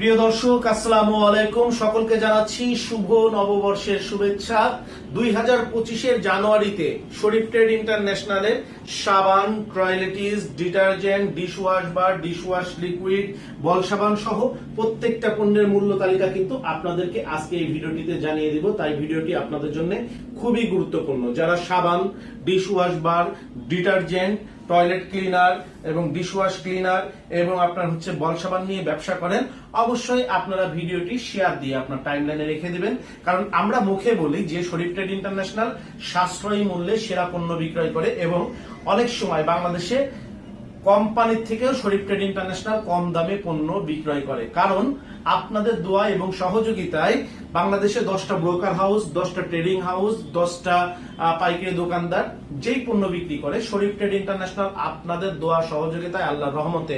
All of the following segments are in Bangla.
প্রিয় দর্শক, আসসালামু আলাইকুম। সকলকে জানাচ্ছি শুভ নববর্ষের শুভেচ্ছা। দুই হাজার পঁচিশের জানুয়ারিতে শরীফ ট্রেড ইন্টারন্যাশনালের সাবান, toiletries, detergent dishwash bar dishwash liquid, ball সাবান সহ প্রত্যেকটা পণ্যের মূল্য তালিকা কিন্তু আপনাদেরকে আজকে এই ভিডিওটিতে জানিয়ে দিব। তাই ভিডিওটি আপনাদের জন্য খুবই গুরুত্বপূর্ণ। যারা সাবান dishwash bar detergent toilet cleaner এবং ডিশওয়াশ ক্লিনার এবং আপনার হচ্ছে বল সাবান নিয়ে ব্যবসা করেন, অবশ্যই আপনারা ভিডিওটি শেয়ার দিয়ে আপনার টাইমলাইনে রেখে দিবেন। কারণ আমরা মুখে বলি যে শরীফ ট্রেড ইন্টারন্যাশনাল সাশ্রয়ী মূল্যে সেরা পণ্য বিক্রয় করে এবং অনেক সময় বাংলাদেশে কোম্পানির থেকেও শরীফ ট্রেড ইন্টারন্যাশনাল কম দামে পণ্য বিক্রয় করে। কারণ আপনাদের দোয়া এবং সহযোগিতায় বাংলাদেশে দশটা ব্রোকার হাউস, দশটা ট্রেডিং হাউস, দশটা পাইকারি দোকানদার যেই পণ্য বিক্রি করে, শরীফ ট্রেড ইন্টারন্যাশনাল আপনাদের দোয়া, সহযোগিতায় আল্লাহ রহমতে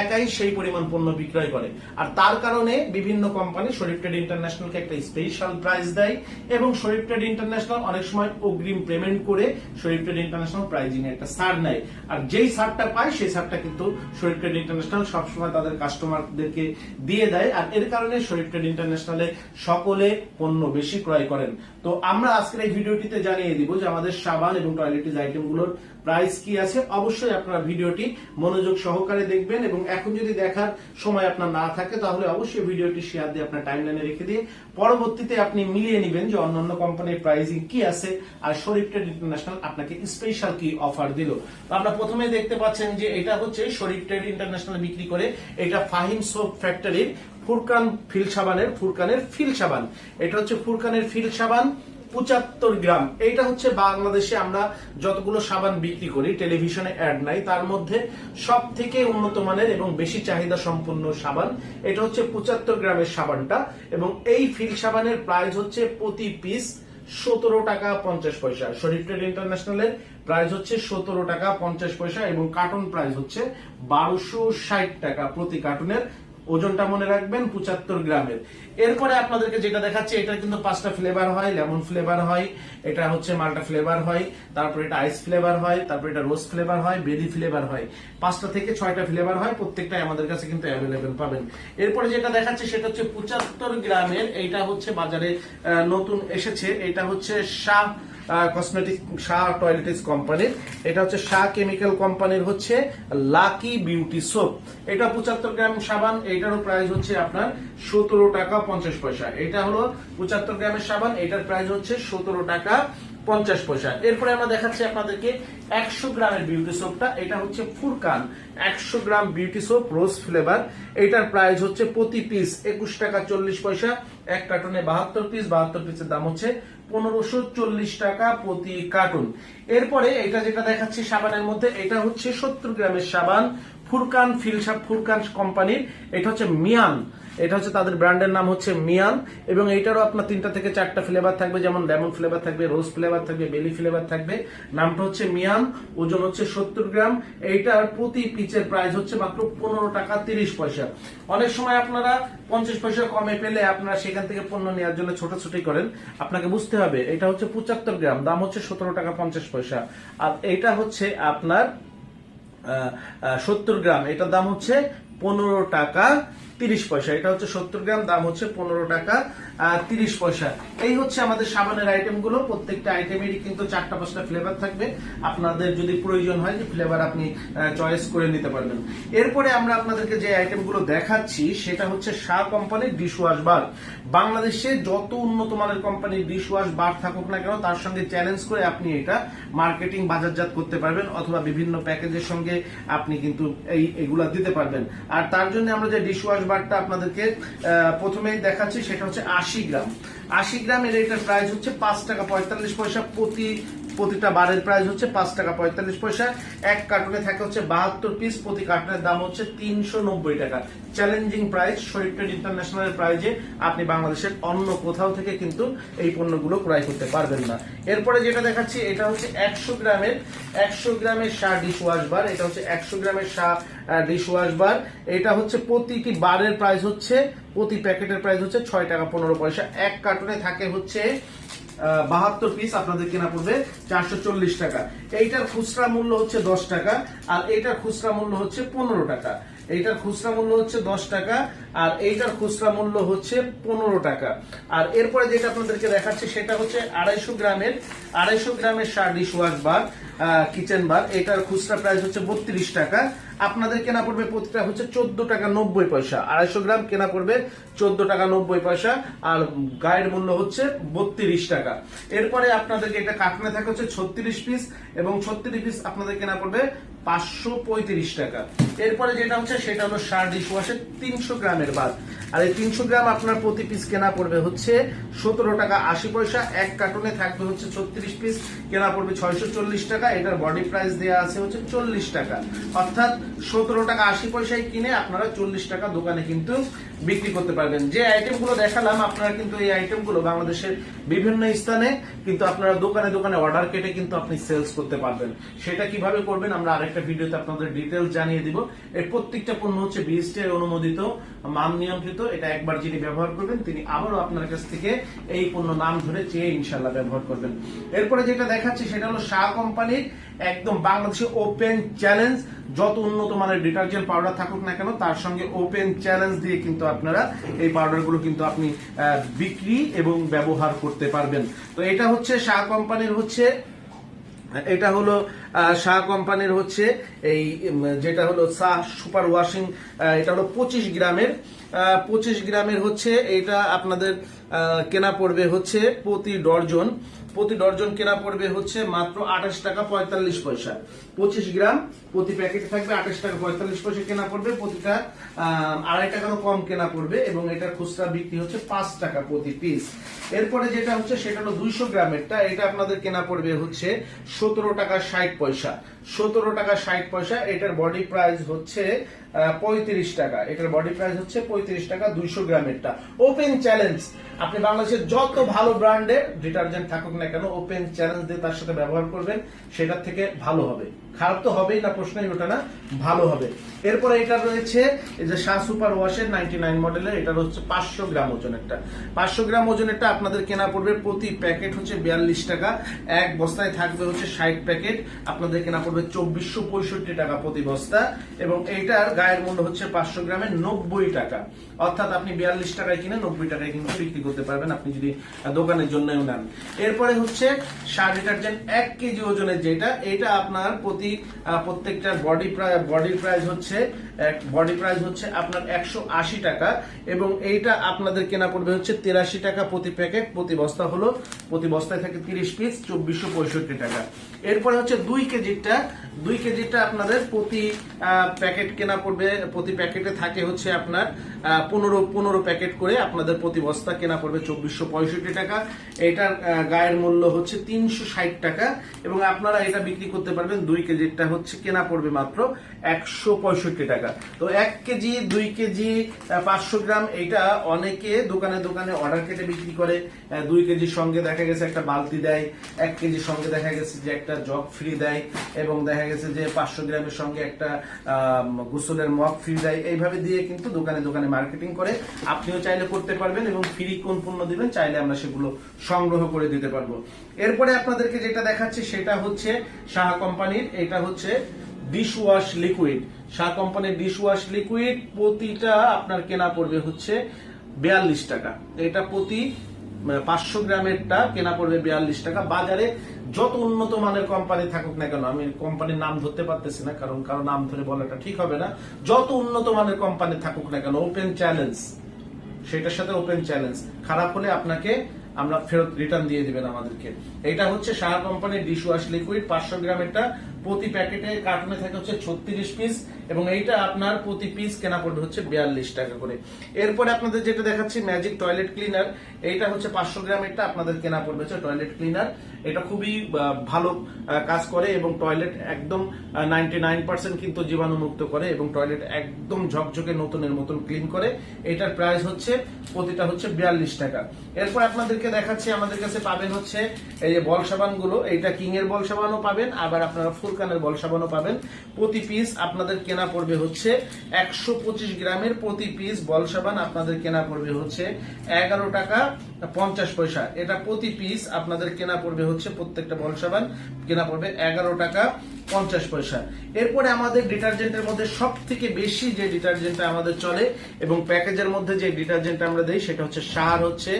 একাই সেই পরিমাণ পণ্য বিক্রয় করে। আর তার কারণে বিভিন্ন কোম্পানি শরীফ ট্রেড ইন্টারন্যাশনালকে একটা স্পেশাল প্রাইস দেয় এবং শরীফ ট্রেড ইন্টারন্যাশনাল অনেক সময় অগ্রিম পেমেন্ট করে শরীফ ট্রেড ইন্টারন্যাশনাল প্রাইজিং একটা ছাড় নেয়। আর যেই ছাড়টা পায়, সেই ছাড়টা কিন্তু শরীফ ট্রেড ইন্টারন্যাশনাল সবসময় তাদের কাস্টমারদেরকে দিয়ে দেয়। আর এর কারণে শরীফ ট্রেড ইন্টারন্যাশনালে সকলে পণ্য বেশি ক্রয় করেন। তো আমরা আজকের এই ভিডিওটিতে জানিয়ে দিব যে আমাদের সাবান এবং টয়লেটিস আইটেমগুলোর প্রাইস কি আছে। অবশ্যই আপনারা ভিডিওটি মনোযোগ সহকারে দেখবেন এবং এখন যদি দেখার সময় আপনার না থাকে, তাহলে অবশ্যই ভিডিওটি শেয়ার দিয়ে আপনার টাইমলাইনে রেখে দিয়ে পরবর্তীতে আপনি মিলিয়ে নেবেন যে অন্যান্য কোম্পানির প্রাইসিং কি আছে আর শরীফ ট্রেড ইন্টারন্যাশনাল আপনাকে স্পেশাল কি অফার দিল। তো আমরা প্রথমে দেখতে পাচ্ছেন যে এটা হচ্ছে শরীফ ট্রেড ইন্টারন্যাশনাল বিক্রি করে এটা ফাহিম সোপ ফ্যাক্টরির ফুরকান ফিল সাবানের, ফুরকানের ফিল সাবান। এটা হচ্ছে ফুরকানের ফিল সাবান। পঁচাত্তর গ্রাম। এইটা হচ্ছে বাংলাদেশে আমরা যতগুলো সাবান বিক্রি করি, টেলিভিশনে অ্যাড নাই, তার মধ্যে সব থেকে উন্নত মানের এবং বেশি চাহিদা সম্পন্ন সাবান, এটা হচ্ছে পঁচাত্তর গ্রামের সাবানটা। এবং এই ফিল সাবানের প্রাইস হচ্ছে প্রতি পিস সতেরো টাকা পঞ্চাশ পয়সা। শরীফ ট্রেড ইন্টারন্যাশনালের প্রাইস হচ্ছে সতেরো টাকা পঞ্চাশ পয়সা এবং কার্টুন প্রাইস হচ্ছে বারোশো ষাট টাকা প্রতি কার্টুনের ওজনটা মনে রাখবেন, পঁচাত্তর গ্রামের। এরপরে আপনাদেরকে যেটা দেখাচ্ছে, এটা কিন্তু পাঁচটা ফ্লেভার হয় লেমন ফ্লেভার হয়, এটা হচ্ছে মাল্টা ফ্লেভার হয়, তারপর এটা আইস ফ্লেভার হয়, তারপর এটা রোজ ফ্লেভার হয় বেরি ফ্লেভার হয়। পাঁচটা থেকে ছয়টা ফ্লেভার হয়, প্রত্যেকটাই আমাদের কাছে কিন্তু অ্যাভেলেবেল পাবেন। এরপরে যেটা দেখাচ্ছে, সেটা হচ্ছে পঁচাত্তর গ্রামের, এইটা হচ্ছে বাজারে নতুন এসেছে, এটা হচ্ছে শাহ কসমেটিক শাহ টয়লেটিস কোম্পানির এটা হচ্ছে শাহ কেমিক্যাল কোম্পানির হচ্ছে লাকি বিউটি সোপ এটা পঁচাত্তর গ্রাম সাবান এটারও প্রাইস হচ্ছে আপনার সতেরো টাকা পঞ্চাশ পয়সা। এটা হলো পঁচাত্তর গ্রামের সাবান, এটার প্রাইস হচ্ছে সতেরো টাকা পঞ্চাশ পয়সা। এরপরে আমরা দেখাচ্ছি আপনাদেরকে একশো গ্রামের বিউটি সোপটা এটা হচ্ছে ফুরকান। একশো gram beauty soap rose flavour এটার প্রাইস হচ্ছে প্রতি পিস একুশ টাকা চল্লিশ পয়সা। এক কার্টুনে বাহাত্তর পিস বাহাত্তর পিসের দাম হচ্ছে পনেরোশো চল্লিশ টাকা প্রতি কার্টুন এরপরে এটা যেটা দেখাচ্ছি সাবানের মধ্যে, এটা হচ্ছে সত্তর গ্রামের সাবান। ফুরকান ফিলসাপ ফুরকান কোম্পানির। এটা হচ্ছে মিয়ান। এটা হচ্ছে তাদের ব্র্যান্ডের নাম হচ্ছে মিয়ান এবং এইটারও আপনার তিনটা থেকে চারটা ফ্লেভার থাকবে, যেমন লেমন ফ্লেভার থাকবে রোজ ফ্লেভার থাকবে বেলি ফ্লেভার থাকবে। নামটা হচ্ছে মিয়ান ওজন হচ্ছে সত্তর গ্রাম। এইটার প্রতি পিচের প্রাইস হচ্ছে মাত্র পনেরো টাকা তিরিশ পয়সা। অনেক সময় আপনারা পঞ্চাশ পয়সা কমে পেলে আপনারা সেখান থেকে পণ্য নেওয়ার জন্য ছোটাছুটি করেন। আপনাকে বুঝতে হবে, এটা হচ্ছে পঁচাত্তর গ্রাম, দাম হচ্ছে সতেরো টাকা পঞ্চাশ পয়সা। আর এটা হচ্ছে আপনার সত্তর গ্রাম, এটার দাম হচ্ছে পনেরো টাকা তিরিশ পয়সা। এটা হচ্ছে সত্তর গ্রাম, দাম হচ্ছে পনেরো টাকা তিরিশ পয়সা। এই হচ্ছে আমাদের সাবানের আইটেমগুলো প্রত্যেকটা আইটেমেরই কিন্তু চারটা, পাঁচটা ফ্লেভার থাকবে। আপনাদের যদি প্রয়োজন হয়, যে ফ্লেভার আপনি চয়েস করে নিতে পারবেন। এরপরে আমরা আপনাদেরকে যে আইটেমগুলো দেখাচ্ছি, সেটা হচ্ছে শাহ কোম্পানির ডিশ ওয়াশ বার বাংলাদেশে যত উন্নত মানের কোম্পানির ডিশ ওয়াশ বার থাকুক না কেন, তার সঙ্গে চ্যালেঞ্জ করে আপনি এটা মার্কেটিং বাজারজাত করতে পারবেন, অথবা বিভিন্ন প্যাকেজের সঙ্গে আপনি কিন্তু এই, এগুলা দিতে পারবেন। আর তার জন্য আমরা যে ডিশ ওয়াশ বারটা আপনাদেরকে প্রথমেই দেখাচ্ছি, সেটা হচ্ছে আশি গ্রাম। আশি গ্রামের এটার প্রাইস হচ্ছে পাঁচ টাকা পঁয়তাল্লিশ পয়সা প্রতি প্রতিটা বারের প্রাইস হচ্ছে পাঁচ টাকা পঁয়তাল্লিশ পয়সা। এক কার্টুনে থাকে হচ্ছে বাহাত্তর পিস প্রতি কার্টুনের দাম হচ্ছে তিনশো নব্বই টাকা। Challenging price Sharif trade international প্রাইজে আপনি বাংলাদেশের অন্য কোথাও থেকে কিন্তু এই পণ্যগুলো ক্রয় করতে পারবেন না। এরপরে যেটা দেখাচ্ছি, এটা হচ্ছে একশো গ্রামের একশো গ্রামের শাহ ডিশ ওয়াশ বার এটা হচ্ছে একশো গ্রামের শাহ ডিশ ওয়াশ বার এটা হচ্ছে প্রতিটি বারের প্রাইস হচ্ছে, প্রতি প্যাকেটের প্রাইস হচ্ছে ছয় টাকা পনেরো পয়সা। এক কার্টুনে থাকে হচ্ছে বাহাত্তর পিস আপনাদের কেনা পড়বে চারশো চল্লিশ টাকা। এইটার খুচরা মূল্য হচ্ছে দশ টাকা, আর এইটার খুচরা মূল্য হচ্ছে পনেরো টাকা। এইটার খুচরা মূল্য হচ্ছে দশ টাকা, আর এইটার খুচরা মূল্য হচ্ছে পনেরো টাকা। আর এরপরে যেটা আপনাদেরকে দেখাচ্ছি, সেটা হচ্ছে আড়াইশো গ্রামের আড়াইশো গ্রামের সার dish wash bar kitchen bar. এটার খুচরা প্রাইস হচ্ছে বত্রিশ টাকা আপনাদের কেনা পড়বে প্রতিটা হচ্ছে চোদ্দ টাকা নব্বই পয়সা। আড়াইশো গ্রাম কেনা পড়বে চোদ্দ টাকা নব্বই পয়সা, আর গায়ের মূল্য হচ্ছে বত্রিশ টাকা। এরপরে আপনাদেরকে এটা কাটনে থাকে হচ্ছে ছত্রিশ পিস এবং ছত্রিশ পিস আপনাদের কেনা পড়বে পাঁচশো পঁয়ত্রিশ টাকা। এরপরে যেটা হচ্ছে, সেটা হলো সার ডিশ ওয়াশের তিনশো গ্রামের বাদ। আর এই তিনশো গ্রাম আপনার প্রতি পিস কেনা পড়বে হচ্ছে সতেরো টাকা আশি পয়সা। এক কার্টুনে থাকবে হচ্ছে ছত্রিশ পিস কেনা পড়বে ছয়শো চল্লিশ টাকা। এটার বডি প্রাইস দেওয়া আছে হচ্ছে চল্লিশ টাকা। অর্থাৎ সতেরো টাকা আশি পয়সায় কিনে আপনারা চল্লিশ টাকা দোকানে কিন্তু বিক্রি করতে পারবেন। যে আইটেমগুলো দেখালাম, আপনারা কিন্তু এই আইটেমগুলো বাংলাদেশের বিভিন্ন স্থানে কিন্তু আপনারা দোকানে দোকানে অর্ডার কেটে কিন্তু আপনি সেলস করতে পারবেন। সেটা কীভাবে করবেন আমরা আরেকটা ভিডিওতে আপনাদের ডিটেলস জানিয়ে দিব। এর প্রত্যেকটা পণ্য হচ্ছে বিএসটি অনুমোদিত, মান নিয়ন্ত্রিত, এটা একবার যিনি ব্যবহার করবেন, তিনি আবারও আপনার কাছ থেকে এই পণ্য নাম ধরে চেয়ে ইনশাল্লাহ ব্যবহার করবেন। এরপরে যেটা দেখাচ্ছি সেটা হলো শাহ কোম্পানির একদম বাংলাদেশে ওপেন চ্যালেঞ্জ যত উন্নত মানের ডিটারজেন্ট পাউডার থাকুক না কেন, তার সঙ্গে ওপেন চ্যালেঞ্জ দিয়ে কিন্তু আপনারা এই পাউডারগুলো কিন্তু আপনি বিক্রি এবং ব্যবহার করতে পারবেন। তো এটা হচ্ছে শাহ কোম্পানির হচ্ছে, এটা হলো শাহ কোম্পানির হচ্ছে এই যেটা হলো শাহ সুপার ওয়াশিং এটা হলো পঁচিশ গ্রামের পঁচিশ গ্রামের হচ্ছে এটা আপনাদের কেনা পড়বে হচ্ছে প্রতি ডর্জন প্রতি ডর্জন কেনা পড়বে হচ্ছে মাত্র আঠাশ টাকা পঁয়তাল্লিশ পয়সা। পঁচিশ গ্রাম প্রতি প্যাকেটে থাকবে আঠাশ টাকা পঁয়তাল্লিশ পয়সা কেনা পড়বে, প্রতিটা আড়াই টাকারও কম কেনা পড়বে এবং এটার খুচরা বিক্রি হচ্ছে পাঁচ টাকা প্রতি পিস। এরপরে যেটা হচ্ছে সেটা হলো দুইশো গ্রামেরটা, এটা আপনাদের কেনা পড়বে হচ্ছে সতেরো টাকা ষাট পয়সা। সতেরো টাকা ষাট পয়সা, এটার বডি প্রাইস হচ্ছে পঁয়ত্রিশ টাকা। এটার বডি প্রাইস হচ্ছে পঁয়ত্রিশ টাকা দুইশো গ্রামেরটা। ওপেন চ্যালেঞ্জ আপনি বাংলাদেশের যত ভালো ব্র্যান্ডের ডিটারজেন্ট থাকুক না কেন ওপেন চ্যালেঞ্জ দিয়ে তার সাথে ব্যবহার করবেন, সেটার থেকে ভালো হবে। খারাপ তো হবেই, না প্রশ্নই ওটা না, ভালো হবে। এরপরে এটা রয়েছে, এই যে শাহ সুপার ওয়াশের নাইনটি নাইন মডেলের এটা হচ্ছে পাঁচশো গ্রাম ওজনেরটা পাঁচশো গ্রাম ওজনেরটা আপনাদের কেনা পড়বে, প্রতি প্যাকেট হচ্ছে বিয়াল্লিশ টাকা। এক বস্তায় থাকবে হচ্ছে ষাট প্যাকেট, আপনাদের কেনা পড়বে চব্বিশশো পঁয়ষট্টি টাকা প্রতি বস্তা। এবং এইটার গায়ের মূল্য হচ্ছে পাঁচশো গ্রামের নব্বই টাকা। অর্থাৎ আপনি বিয়াল্লিশ টাকায় কিনে নব্বই টাকায় কিন্তু বিক্রি করতে পারবেন, আপনি যদি দোকানের জন্যও নেন। এরপরে হচ্ছে সার ডিটারজেন্ট এক কেজি ওজনের যেটা, এটা আপনার প্রতি আহ, প্রত্যেকটা বডি বডি প্রাইস হচ্ছে বডি প্রাইস হচ্ছে আপনার একশো আশি টাকা এবং এইটা আপনাদের কেনা পড়বে হচ্ছে তিরাশি টাকা প্রতি প্যাকেট প্রতি বস্তা হলো প্রতি বস্তায় থাকে তিরিশ পিস চব্বিশশো পঁয়ষট্টি টাকা। এরপরে হচ্ছে দুই কেজিটা দুই কেজিটা আপনাদের প্রতি প্যাকেট কেনা পড়বে, প্রতি প্যাকেটে থাকে হচ্ছে আপনার পনেরো পনেরো প্যাকেট করে আপনাদের প্রতি বস্তা কেনা পড়বে চব্বিশশো পঁয়ষট্টি টাকা। এটার গায়ের মূল্য হচ্ছে তিনশো ষাট টাকা এবং আপনারা এটা বিক্রি করতে পারবেন দুই কেজিটা হচ্ছে কেনা পড়বে মাত্র একশো পঁয়ষট্টি টাকা। তো এক কেজি, দুই কেজি পাঁচশো গ্রাম এটা অনেকে দোকানে দোকানে অর্ডার কেটে বিক্রি করে দুই কেজির সঙ্গে দেখা গেছে একটা বালতি দেয়, এক কেজির সঙ্গে দেখা গেছে যে একটা জগ ফ্রি দেয় এবং দেখা গেছে যে পাঁচশো গ্রামের সঙ্গে একটা গোসলের মগ ফ্রি দেয়। এইভাবে দিয়ে কিন্তু দোকানে দোকানে মার্কেটিং করে আপনিও চাইলে করতে পারবেন এবং ফ্রি কোন পণ্য দিবেন চাইলে আমরা সেগুলো সংগ্রহ করে দিতে পারব। এরপরে আপনাদেরকে যেটা দেখাচ্ছি সেটা হচ্ছে সাহা কোম্পানির, এটা হচ্ছে ডিশ ওয়াশ লিকুইড শাহ কোম্পানির ডিশ ওয়াশ লিকুইড প্রতিটা আপনার কেনা পড়বে হচ্ছে বিয়াল্লিশ টাকা। এটা প্রতি পাঁচশো গ্রামেরটা কেনা পড়বে বিয়াল্লিশ টাকা। বাজারে যত উন্নত মানের কোম্পানি থাকুক না কেন, আমি কোম্পানির নাম ধরতে পারতেছি না, কারণ কারও নাম ধরে বলাটা ঠিক হবে না। যত উন্নত মানের কোম্পানি থাকুক না কেন ওপেন চ্যালেঞ্জ সেটার সাথে ওপেন চ্যালেঞ্জ খারাপ হলে আপনাকে আমরা ফেরত রিটার্ন দিয়ে দিবেন আমাদেরকে। এটা হচ্ছে সাহা কোম্পানির ডিশ ওয়াশ লিকুইড পাঁচশো গ্রামেরটা প্রতি প্যাকেটে কার্টুনে থাকে হচ্ছে ছত্রিশ পিস এবং এইটা আপনার প্রতি পিস কেনা পড়বে হচ্ছে বিয়াল্লিশ টাকা করে। এরপরে আপনাদের যেটা দেখাচ্ছি ম্যাজিক টয়লেট ক্লিনার এইটা হচ্ছে পাঁচশো গ্রামেরটা আপনাদের কেনা পড়বে হচ্ছে টয়লেট ক্লিনার এটা খুবই ভালো কাজ করে এবং টয়লেট একদম নাইনটি নাইন পার্সেন্ট কিন্তু জীবাণুমুক্ত করে এবং টয়লেট একদম ঝকঝকে নতুনের মতন ক্লিন করে। এটার প্রাইস হচ্ছে, প্রতিটা হচ্ছে বিয়াল্লিশ টাকা। এরপর আপনাদেরকে দেখাচ্ছি, আমাদের কাছে পাবেন হচ্ছে এই যে বল সাবানগুলো এইটা কিং এর বল সাবানও পাবেন। আবার আপনারা ফুরকানের বল সাবানও পাবেন। প্রতি পিস আপনাদের কেনা পড়বে হচ্ছে একশো পঁচিশ গ্রামের প্রতি পিস বল সাবান আপনাদের কেনা পড়বে হচ্ছে এগারো টাকা পঞ্চাশ পয়সা। এটা প্রতি পিস আপনাদের কেনা পড়বে হচ্ছে প্রত্যেকটা বল সাবান। কেনা পড়বে এগারো টাকা পঞ্চাশ পয়সা। এরপরে আমাদের ডিটারজেন্টের মধ্যে সব থেকে বেশি যে ডিটারজেন্টটা আমাদের চলে এবং প্যাকেজের মধ্যে যে ডিটারজেন্টটা আমরা দিই, সেটা হচ্ছে সার হচ্ছে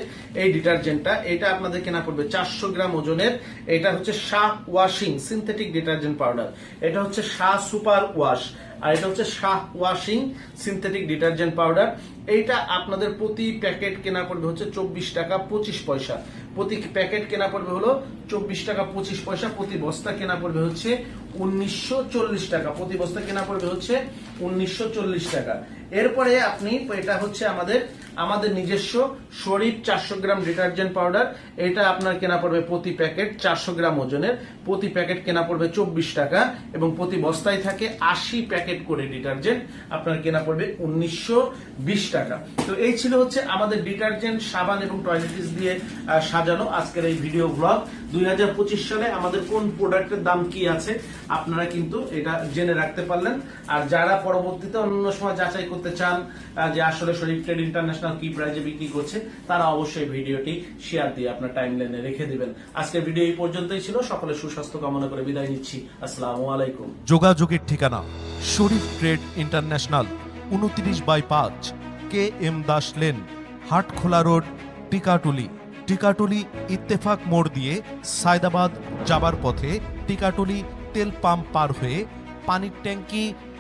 এই ডিটারজেন্টটা। এটা আপনাদের কেনা পড়বে চারশো গ্রাম ওজনের। এটা হচ্ছে Shah washing synthetic detergent powder এটা হচ্ছে শাহ সুপার ওয়াশ। আর এটা হচ্ছে Shah washing synthetic detergent powder এইটা আপনাদের প্রতি প্যাকেট কেনা পড়বে হচ্ছে চব্বিশ টাকা পঁচিশ পয়সা। প্রতি প্যাকেট কেনা পড়বে হলো চব্বিশ টাকা পঁচিশ পয়সা। প্রতি বস্তা কেনা পড়বে হচ্ছে উনিশশো চল্লিশ টাকা। প্রতি বস্তা কেনা পড়বে হচ্ছে উনিশশো চল্লিশ টাকা। এরপরে আপনি, এটা হচ্ছে আমাদের আমাদের নিজস্ব শরীফ চারশো গ্রাম ডিটারজেন্ট পাউডার। এটা আপনার কেনা পড়বে প্রতি প্যাকেট চারশো গ্রাম ওজনের। প্রতি প্যাকেট কেনা পড়বে চব্বিশ টাকা এবং প্রতি বস্তায় থাকে আশি প্যাকেট করে ডিটারজেন্ট। আপনার কেনা পড়বে উনিশশো বিশ টাকা। তো এই ছিল হচ্ছে আমাদের ডিটারজেন্ট, সাবান এবং টয়লেটিস দিয়ে সাজানো আজকের এই ভিডিও ব্লগ দুই হাজার পঁচিশ সালে আমাদের কোন প্রোডাক্টের দাম কি আছে, আপনারা কিন্তু এটা জেনে রাখতে পারলেন। আর যারা পরবর্তীতে অন্য সময় যাচাই করতে চান যে আসলে শরীফ ট্রেড ইন্টারন্যাশনাল কি প্রাইজে বিক্রি করছে, তারা অবশ্যই ভিডিওটি শেয়ার দিয়ে আপনার টাইম লাইনে রেখে দিবেন। আজকের ভিডিও এই পর্যন্তই ছিল। সকলে সুস্বাস্থ্য কামনা করে বিদায় নিচ্ছি। আসসালামু আলাইকুম। যোগাযোগের ঠিকানা, শরীফ ট্রেড ইন্টারন্যাশনাল, উনত্রিশ বাই পাঁচ, K M Das lane, Hatkhola road, Tikatuli. Tikatuli Ittefaq মোড় দিয়ে সায়দাবাদ যাবার পথে টিকাটুলি তেল পাম্প পার হয়ে পানির ট্যাঙ্কি